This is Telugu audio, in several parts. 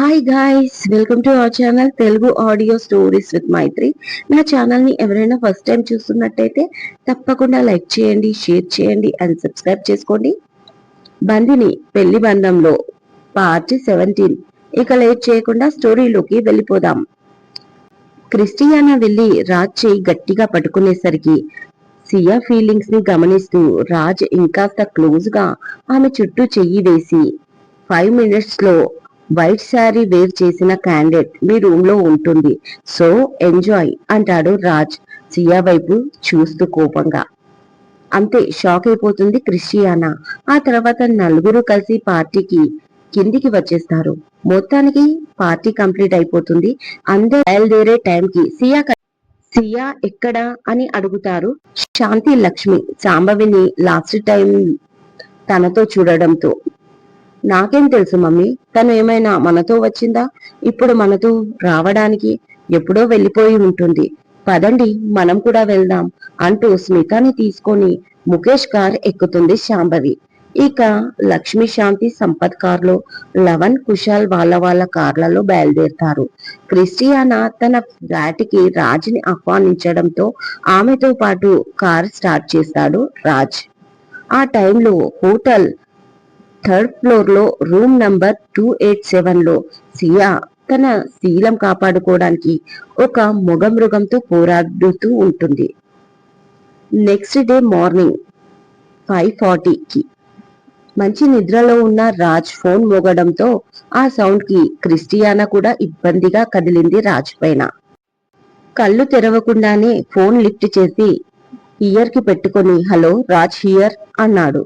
Hi guys welcome to our channel Telugu audio stories with Maitri నా ఛానల్ని ఎవరైనా ఫస్ట్ టైం చూస్తున్నట్టయితే తప్పకుండా లైక్ చేయండి షేర్ చేయండి అండ్ సబ్స్క్రైబ్ చేసుకోండి. బందిని పెళ్ళి బంధంలో పార్ట్ సెవెంటీన్ ఇక లేట్ చేయకుండా స్టోరీలోకి వెళ్ళిపోదాం. క్రిస్టియానా వెళ్ళి రాజ్ చేయి గట్టిగా పట్టుకునేసరికి సియా ఫీలింగ్స్ని గమనిస్తూ రాజ్ ఇంకాస్త క్లోజ్గా ఆమె చుట్టూ చెయ్యి వేసి ఫైవ్ మినిట్స్లో వైట్ శారీ వేర్ చేసిన క్యాండిడేట్ మీ రూమ్లో ఉంటుంది. సో ఎంజాయ్ అంటాడు రాజ్. సియా వైపు చూస్తూ కోపంగా. అంతే షాక్ అయిపోతుంది క్రిస్టియానా. ఆ తర్వాత నలుగురు కలిసి పార్టీకి కిందికి వచ్చేస్తారు. మొత్తానికి పార్టీ కంప్లీట్ అయిపోతుంది. అందరూ బయలుదేరే టైంకి సియా సియా ఎక్కడ అని అడుగుతారు. శాంతి లక్ష్మి సాంబవిని లాస్ట్ టైం తనతో చూడడంతో. నాకేం తెలుసు మమ్మీ. తను ఏమైనా మనతో వచ్చిందా? ఇప్పుడు మనతో రావడానికి ఎప్పుడో వెళ్ళిపోయి ఉంటుంది. పదండి మనం కూడా వెళ్దాం అంటూ స్మితాని తీసుకొని ముఖేష్ కార్ ఎక్కుతుంది శాంభవి. ఇక లక్ష్మి శాంతి సంపత్ కార్లో లవన్ కుశాల్ వాళ్ళ వాళ్ళ కార్లలో బయలుదేరుతారు. క్రిస్టియానా తన ఫ్లాట్కి రాజ్ని ఆహ్వానించడంతో ఆమెతో పాటు కార్ స్టార్ట్ చేస్తాడు రాజ్. ఆ టైంలో హోటల్ థర్డ్ ఫ్లోర్లో రూమ్ నంబర్ టూ ఎయిట్ సెవెన్లో సియా తన శీలం కాపాడుకోవడానికి ఒక మొగ మృగంతో పోరాడుతూ ఉంటుంది. నెక్స్ట్ డే మార్నింగ్ ఫైవ్ ఫార్టీకి మంచి నిద్రలో ఉన్న రాజ్ ఫోన్ మోగడంతో ఆ సౌండ్కి క్రిస్టియానా కూడా ఇబ్బందిగా కదిలింది రాజ్ పైన. కళ్ళు తెరవకుండానే ఫోన్ లిఫ్ట్ చేసి ఇయర్కి పెట్టుకొని హలో రాజ్ హియర్ అన్నాడు.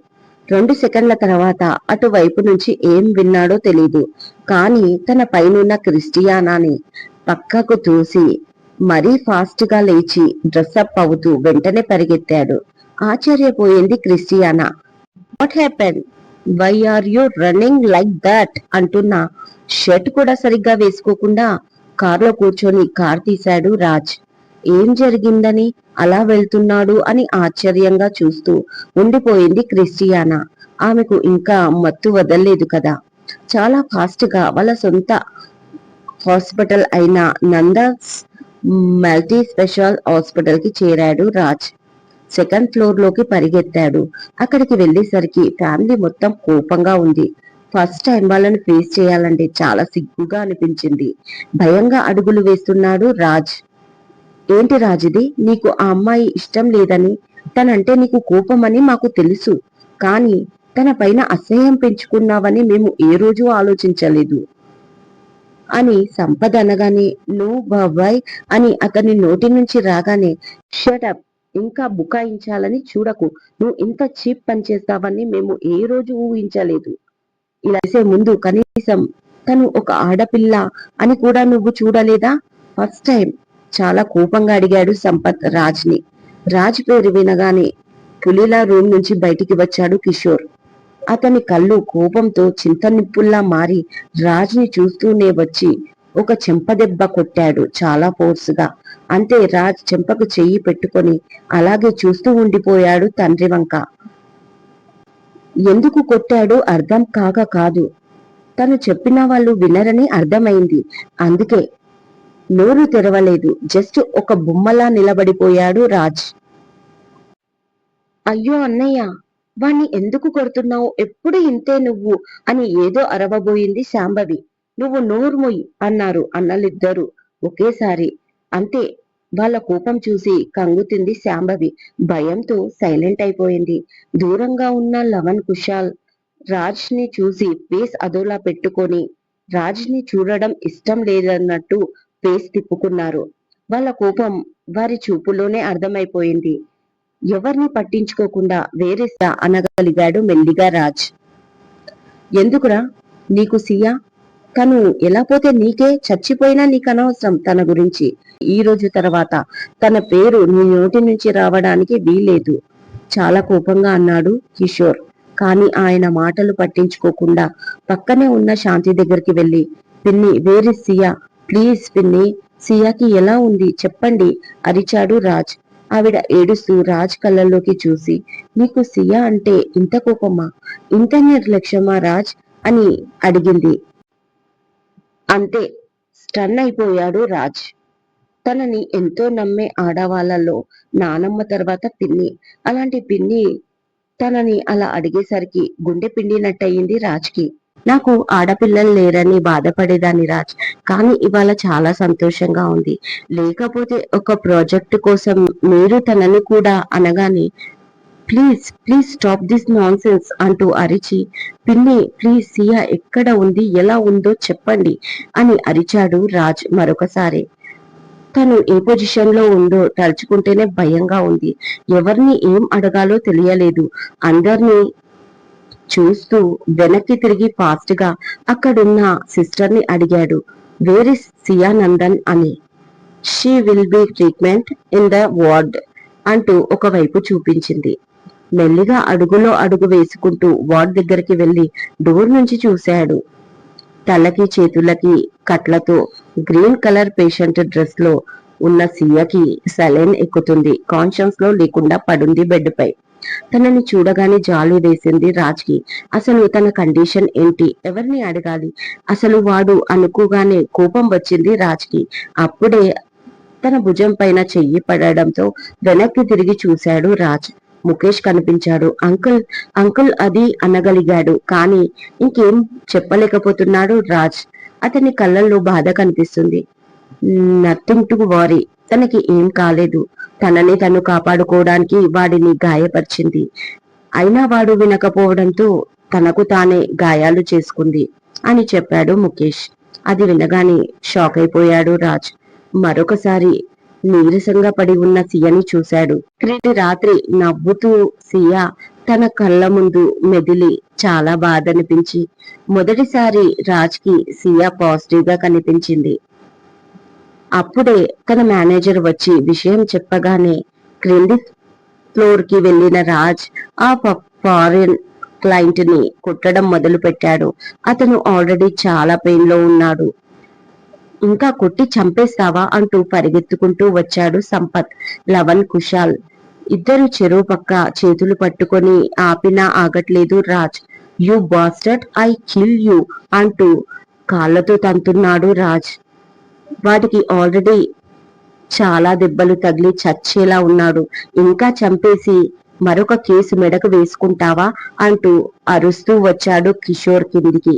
రెండు సెకండ్ల తర్వాత అటువైపు నుంచి ఏం విన్నాడో తెలీదు. కానీ తన పైనున్న క్రిస్టియానాని పక్కకు చూసి మరీ ఫాస్ట్గా లేచి డ్రెస్అప్ అవుతూ వెంటనే పరిగెత్తాడు. ఆశ్చర్యపోయింది Christiana. What happen? Why are you running like that? అంటున్న షర్ట్ కూడా సరిగ్గా వేసుకోకుండా కార్లో కూర్చొని కార్ తీశాడు రాజ్. ఏం జరిగిందని అలా వెళ్తున్నాడు అని ఆశ్చర్యంగా చూస్తూ ఉండిపోయింది క్రిస్టియానా. ఆమెకు ఇంకా మత్తు వదల్లేదు కదా. చాలా ఫాస్ట్గా వాళ్ళ సొంత హాస్పిటల్ అయిన నందాస్ మల్టీ స్పెషల్ హాస్పిటల్కి చేరాడు రాజ్. సెకండ్ ఫ్లోర్లోకి పరిగెత్తాడు. అక్కడికి వెళ్ళేసరికి ఫ్యామిలీ మొత్తం కోపంగా ఉంది. ఫస్ట్ టైం వాళ్ళని ఫేస్ చేయాలంటే చాలా సిగ్గుగా అనిపించింది. భయంగా అడుగులు వేస్తున్నాడు రాజ్. ఏంటి రాజిది నీకు ఆ అమ్మాయి ఇష్టం లేదని? తనంటే నీకు కోపమని మాకు తెలుసు. కానీ తన పైన అసహ్యం పెంచుకున్నావని మేము ఏ రోజు ఆలోచించలేదు. అని సంపద అనగానే నో బాబాయ్ అని అతని నోటి నుంచి రాగానే షటప్ ఇంకా బుకాయించాలని చూడకు. నువ్వు ఇంత చీప్ పని చేస్తావని మేము ఏ రోజు ఊహించలేదు ఇలా చేసే ముందు కనీసం తను ఒక ఆడపిల్ల అని కూడా నువ్వు చూడలేదా? ఫస్ట్ టైం చాలా కోపంగా అడిగాడు సంపత్ రాజ్ని. రాజ్ పేరు వినగానే పులిలా రూమ్ నుంచి బయటికి వచ్చాడు కిషోర్. అతని కళ్ళు కోపంతో చింతనిప్పుల్లా మారి రాజ్ని చూస్తూనే వచ్చి ఒక చెంపదెబ్బ కొట్టాడు చాలా ఫోర్స్గా. అంతే రాజ్ చెంపకు చెయ్యి పెట్టుకొని అలాగే చూస్తూ ఉండిపోయాడు తండ్రి వంక. ఎందుకు కొట్టాడో అర్థం కాక కాదు. తను చెప్పిన వాళ్ళు వినరని అర్థమైంది. అందుకే నోరు తెరవలేదు. జస్ట్ ఒక బొమ్మలా నిలబడిపోయాడు రాజ్. అయ్యో అన్నయ్య వాణ్ణి ఎందుకు కొడుతున్నావు? ఎప్పుడు ఇంతే నువ్వు? అని ఏదో అరవబోయింది శాంభవి. నువ్వు నోరుమొయ్ అన్నారు అన్నలిద్దరూ ఒకేసారి. అంతే వాళ్ళ కోపం చూసి కంగుతింది శాంభవి. భయంతో సైలెంట్ అయిపోయింది. దూరంగా ఉన్న లవన్ కుషాల్ రాజ్ని చూసి పేస్ అదోలా పెట్టుకొని రాజ్ని చూడడం ఇష్టం లేదన్నట్టు ఫేస్ తిప్పుకున్నారు. వాళ్ళ కోపం వారి చూపులోనే అర్థమైపోయింది. ఎవరిని పట్టించుకోకుండా వేరే అనగలిగాడు మెల్లిగా రాజ్. ఎందుకురా? నీకు సియా? తను ఎలా పోతే నీకే చచ్చిపోయినా నీకు అనవసరం తన గురించి. ఈ రోజు తర్వాత తన పేరు నీ నోటి నుంచి రావడానికి వీలేదు చాలా కోపంగా అన్నాడు కిషోర్. కానీ ఆయన మాటలు పట్టించుకోకుండా పక్కనే ఉన్న శాంతి దగ్గరికి వెళ్ళి పిన్ని వేరే సియా? ప్లీజ్ పిన్ని సియాకి ఎలా ఉంది చెప్పండి అరిచాడు రాజ్. ఆవిడ ఏడుస్తూ రాజ్ కళ్ళల్లోకి చూసి నీకు సియా అంటే ఇంత కోపమా? ఇంత నిర్లక్ష్యమా రాజ్? అని అడిగింది. అంతే స్టన్ అయిపోయాడు రాజ్. తనని ఎంతో నమ్మే ఆడవాళ్ళలో నానమ్మ తర్వాత పిన్ని. అలాంటి పిన్ని తనని అలా అడిగేసరికి గుండె పిండినట్టయింది రాజ్కి. నాకు ఆడపిల్లలు లేరని బాధపడేదాన్ని రాజ్ కానీ ఇవాళ చాలా సంతోషంగా ఉంది. లేకపోతే ఒక ప్రాజెక్ట్ కోసం మీరు తనని కూడా అనగానే please please stop this nonsense అంటూ అరిచి పిన్ని ప్లీజ్ సియా ఎక్కడ ఉంది? ఎలా ఉందో చెప్పండి అని అరిచాడు రాజ్ మరొకసారి. తను ఏ పొజిషన్లో ఉందో తలుచుకుంటేనే భయంగా ఉంది. ఎవరిని ఏం అడగాలో తెలియలేదు. అందరినీ చూస్తూ వెనక్కి తిరిగి ఫాస్ట్గా అక్కడున్న సిస్టర్ని అడిగాడు. వేర్ ఇస్ సియా నందన్ అని. She will be treatment in the ward అంటూ ఒకవైపు చూపించింది. మెల్లిగా అడుగులో అడుగు వేసుకుంటూ వార్డ్ దగ్గరికి వెళ్ళి డోర్ నుంచి చూశాడు. తలకి చేతులకి కట్లతో గ్రీన్ కలర్ పేషెంట్ డ్రెస్లో ఉన్న సియకి సలైన్ ఎక్కుతుంది. కాన్షియన్స్లో లేకుండా పడుంది బెడ్ పై తనని చూడగానే జాలు వేసింది రాజ్కి. అసలు తన కండిషన్ ఏంటి? ఎవరిని అడగాలి? అసలు వాడు అనుకోగానే కోపం వచ్చింది రాజ్కి. అప్పుడే తన భుజం పైన చెయ్యి పడడంతో వెనక్కి తిరిగి చూశాడు రాజ్. ముఖేష్ కనిపించాడు. అంకుల్ అంకుల్ అది అనగలిగాడు. కానీ ఇంకేం చెప్పలేకపోతున్నాడు రాజ్. అతని కళ్ళల్లో బాధ కనిపిస్తుంది. Nothing to worry. తనకి ఏం కాలేదు. తనని తను కాపాడుకోవడానికి వాడిని గాయపరిచింది. అయినా వాడు వినకపోవడంతో తనకు తానే గాయాలు చేసుకుంది అని చెప్పాడు ముఖేష్. అది వినగానే షాక్ అయిపోయాడు రాజ్. మరొకసారి నీరసంగా పడి ఉన్న సియని చూశాడు. క్రింది రాత్రి నవ్వుతూ సియ తన కళ్ళ ముందు మెదిలి చాలా బాధ అనిపించి మొదటిసారి రాజ్కి సియా పాజిటివ్గా కనిపించింది. అప్పుడే తన మేనేజర్ వచ్చి విషయం చెప్పగానే క్రింది ఫ్లోర్కి వెళ్ళిన రాజ్ ఆ ఫారిన్ క్లయింట్ని కొట్టడం మొదలు పెట్టాడు అతను ఆల్రెడీ చాలా పెయిన్లో ఉన్నాడు. ఇంకా కొట్టి చంపేస్తావా? అంటూ పరిగెత్తుకుంటూ వచ్చాడు సంపత్. లవన్ కుషాల్ ఇద్దరు చెరువు పక్క చేతులు పట్టుకొని ఆపినా ఆగట్లేదు Raj. You bastard I kill you అంటూ కాళ్ళతో తంతున్నాడు రాజ్. వాటికి ఆల్రెడీ చాలా దెబ్బలు తగిలి చచ్చేలా ఉన్నాడు. ఇంకా చంపేసి మరొక కేసు మెడకు వేసుకుంటావా? అంటూ అరుస్తూ వచ్చాడు కిషోర్ కిందికి.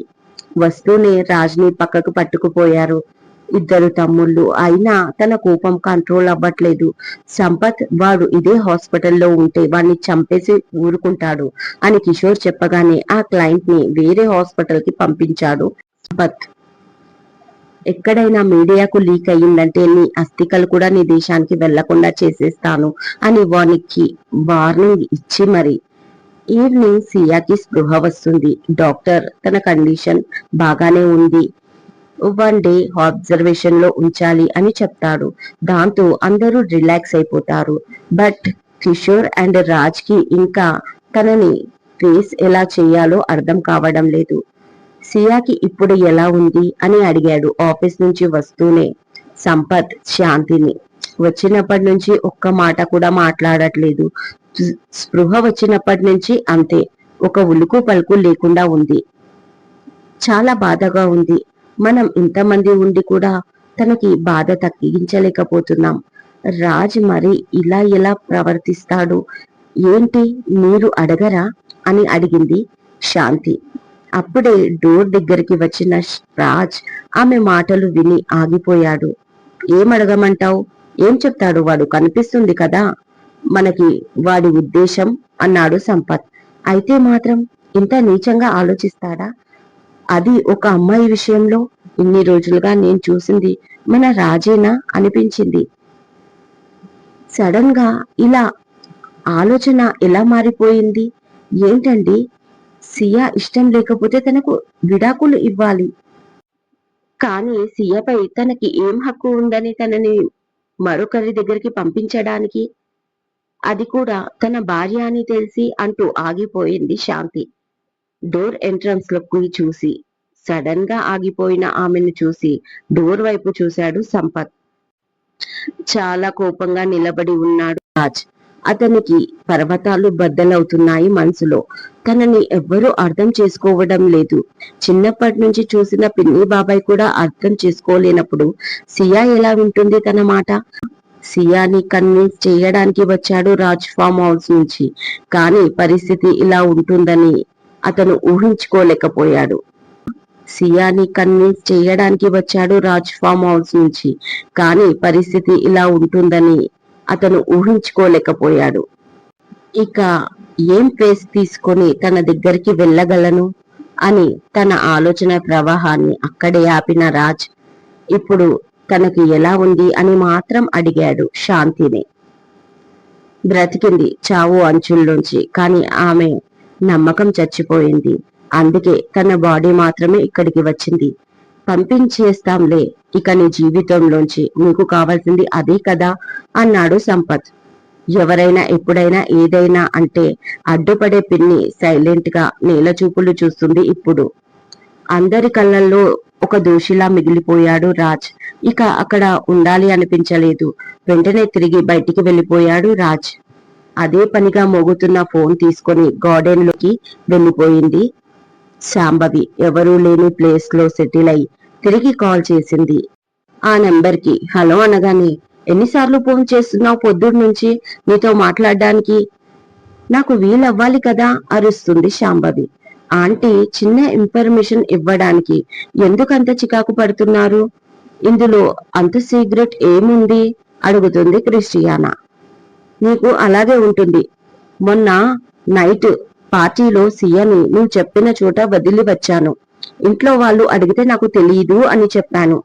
వస్తూనే రాజ్ని పక్కకు పట్టుకుపోయారు. ఇద్దరు తమ్ముళ్ళు అయినా తన కోపం కంట్రోల్ అవ్వట్లేదు. సంపత్ వాడు ఇదే హాస్పిటల్లో ఉంటే వాడిని చంపేసి ఊరుకుంటాడు అని కిషోర్ చెప్పగానే ఆ క్లయింట్ని వేరే హాస్పిటల్కి పంపించాడు. సంపత్ ఎక్కడైనా మీడియాకు లీక్ అయ్యిందంటే నీ అస్థికలు కూడా నీ దేశానికి వెళ్ళకుండా చేసేస్తాను అని వానికి వార్నింగ్ ఇచ్చి మరి ఈవినింగ్ సియాకి స్పృహ వస్తుంది. డాక్టర్ తన కండిషన్ బాగానే ఉంది. వన్ డే అబ్జర్వేషన్లో ఉంచాలి అని చెప్తాడు. దాంతో అందరూ రిలాక్స్ అయిపోతారు. బట్ కిషోర్ అండ్ రాజ్కి ఇంకా తనని ఫేస్ ఎలా చేయాలో అర్థం కావడం లేదు. సియాకి ఇప్పుడు ఎలా ఉంది అని అడిగాడు ఆఫీస్ నుంచి వస్తూనే. సంపత్ శాంతిని. వచ్చినప్పటి నుంచి ఒక్క మాట కూడా మాట్లాడట్లేదు. స్పృహ వచ్చినప్పటి నుంచి అంతే. ఒక ఉలుకు పలుకు లేకుండా ఉంది. చాలా బాధగా ఉంది. మనం ఇంతమంది ఉండి కూడా తనకి బాధ తగ్గించలేకపోతున్నాం. రాజ్ మరి ఇలా ఎలా ప్రవర్తిస్తాడు? ఏంటి మీరు అడగరా? అని అడిగింది శాంతి. అప్పుడే డోర్ దగ్గరికి వచ్చిన రాజ్ ఆమె మాటలు విని ఆగిపోయాడు. ఏం అడగమంటావు? ఏం చెప్తాడు వాడు? కనిపిస్తుంది కదా? మనకి వాడి ఉద్దేశం అన్నాడు సంపత్. అయితే మాత్రం ఇంత నీచంగా ఆలోచిస్తాడా? అది ఒక అమ్మాయి విషయంలో ఇన్ని రోజులుగా నేను చూసింది మన రాజేనా అనిపించింది. సడన్గా ఇలా ఆలోచన ఎలా మారిపోయింది? ఏంటండి? సియా ఇష్టం లేకపోతే తనకు విడాకులు ఇవ్వాలి. కానీ సియాపై తనకి ఏం హక్కు ఉందని తనని మరొకరి దగ్గరికి పంపించడానికి అది కూడా తన భార్య అని తెలిసి అంటూ ఆగిపోయింది శాంతి. డోర్ ఎంట్రన్స్లోకి చూసి సడన్గా ఆగిపోయిన ఆమెను చూసి డోర్ వైపు చూశాడు సంపత్. చాలా కోపంగా నిలబడి ఉన్నాడు రాజ్. అతనికి పర్వతాలు బద్దలవుతున్నాయి మనసులో. తనని ఎవ్వరూ అర్థం చేసుకోవడం లేదు. చిన్నప్పటి నుంచి చూసిన పిన్ని బాబాయ్ కూడా అర్థం చేసుకోలేనప్పుడు సియా ఎలా వింటుంది తన మాట? సియాని కన్విన్స్ చేయడానికి వచ్చాడు రాజ్ ఫామ్ హౌస్ నుంచి. కానీ పరిస్థితి ఇలా ఉంటుందని అతను ఊహించుకోలేకపోయాడు. సియాని కన్విన్స్ చేయడానికి వచ్చాడు రాజ్ ఫామ్ హౌస్ నుంచి. కానీ పరిస్థితి ఇలా ఉంటుందని అతను ఊహించుకోలేకపోయాడు. ఇక ఏం ఫేస్ తీసుకొని తన దగ్గరికి వెళ్ళగలను? అని తన ఆలోచన ప్రవాహాన్ని అక్కడే ఆపిన రాజ్ ఇప్పుడు తనకి ఎలా ఉంది అని మాత్రం అడిగాడు శాంతిని. బ్రతికింది చావు అంచుల్లోంచి కానీ ఆమె నమ్మకం చచ్చిపోయింది. అందుకే తన బాడీ మాత్రమే ఇక్కడికి వచ్చింది. పంపించేస్తాంలే. ఇక నీ జీవితంలోంచి నీకు కావాల్సింది అదే కదా అన్నాడు సంపత్. ఎవరైనా ఎప్పుడైనా ఏదైనా అంటే అడ్డుపడే పిన్ని సైలెంట్గా నేల చూపులు చూస్తుంది ఇప్పుడు. అందరి కళ్ళల్లో ఒక దోషిలా మిగిలిపోయాడు రాజ్. ఇక అక్కడ ఉండాలి అనిపించలేదు. వెంటనే తిరిగి బయటికి వెళ్ళిపోయాడు రాజ్. అదే పనిగా మోగుతున్న ఫోన్ తీసుకొని గార్డెన్లోకి వెళ్ళిపోయింది. శాంభవి ఎవరూ లేని ప్లేస్లో సెటిల్ అయి తిరిగి కాల్ చేసింది. ఆ నెంబర్కి హలో అనగానే ఎన్నిసార్లు ఫోన్ చేస్తున్నావు పొద్దుడు నుంచి నీతో మాట్లాడడానికి నాకు వీలవ్వాలి కదా? అరుస్తుంది శాంభవి ఆంటీ చిన్న ఇన్ఫర్మేషన్ ఇవ్వడానికి ఎందుకంత చికాకు పడుతున్నారు? ఇందులో అంత సీక్రెట్ ఏముంది? అడుగుతుంది క్రిస్టియానా. నీకు అలాగే ఉంటుంది. మొన్న నైట్ పార్టీలో సియని నువ్వు చెప్పిన చోట వదిలి వచ్చాను. ఇంట్లో వాళ్ళు అడిగితే నాకు తెలియదు అని చెప్పాను.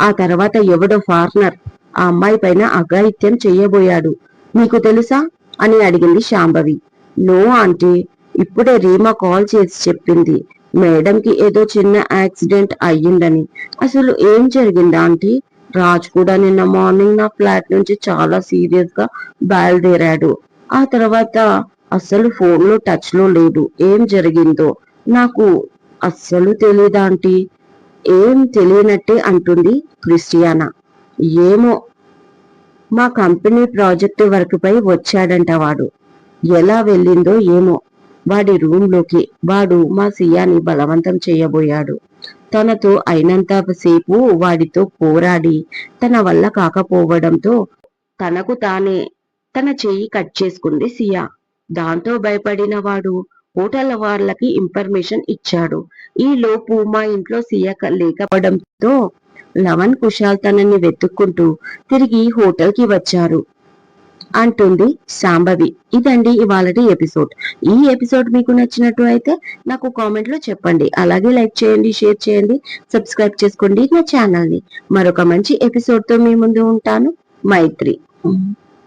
ఆ తర్వాత ఎవడో ఫార్నర్ ఆ అమ్మాయి పైన అఘాయిత్యం చెయ్యబోయాడు నీకు తెలుసా? అని అడిగింది శాంభవి. నో ఆంటీ ఇప్పుడే రీమా కాల్ చేసి చెప్పింది. మేడంకి ఏదో చిన్న యాక్సిడెంట్ అయ్యిందని. అసలు ఏం జరిగింది ఆంటీ? రాజ్ కూడా నిన్న మార్నింగ్ నా ఫ్లాట్ నుంచి చాలా సీరియస్గా బయలుదేరాడు. ఆ తర్వాత అస్సలు ఫోన్లో టచ్లో లేదు. ఏం జరిగిందో? నాకు అస్సలు తెలియదు ఆంటీ? ఏం తెలియనట్టే అంటుంది క్రిస్టియానా. ఏమో? మా కంపెనీ ప్రాజెక్టు వర్క్ పై వచ్చాడంట వాడు. ఎలా వెళ్ళిందో ఏమో? వాడి రూమ్లోకి. వాడు మా సియాని బలవంతం చేయబోయాడు. తనతో అయినంత సేపు వాడితో పోరాడి తన వల్ల కాకపోవడంతో తనకు తానే తన చెయ్యి కట్ చేసుకుంది సియా. దాంతో భయపడిన వాడు హోటల్ వాళ్ళకి ఇన్ఫర్మేషన్ ఇచ్చాడు. ఈ లోపు మా ఇంట్లో సియా లేకపోవడంతో లవన్ కుషాల్ తనని వెతుక్కుంటూ తిరిగి హోటల్కి వచ్చారు. అంటుంది సాంబవి ఇదండి ఇవాళటి ఎపిసోడ్. ఈ ఎపిసోడ్ మీకు నచ్చినట్టు అయితే నాకు కామెంట్లో చెప్పండి. అలాగే లైక్ చేయండి షేర్ చేయండి సబ్స్క్రైబ్ చేసుకోండి నా ఛానల్ని మరొక మంచి ఎపిసోడ్తో మీ ముందు ఉంటాను. మైత్రి.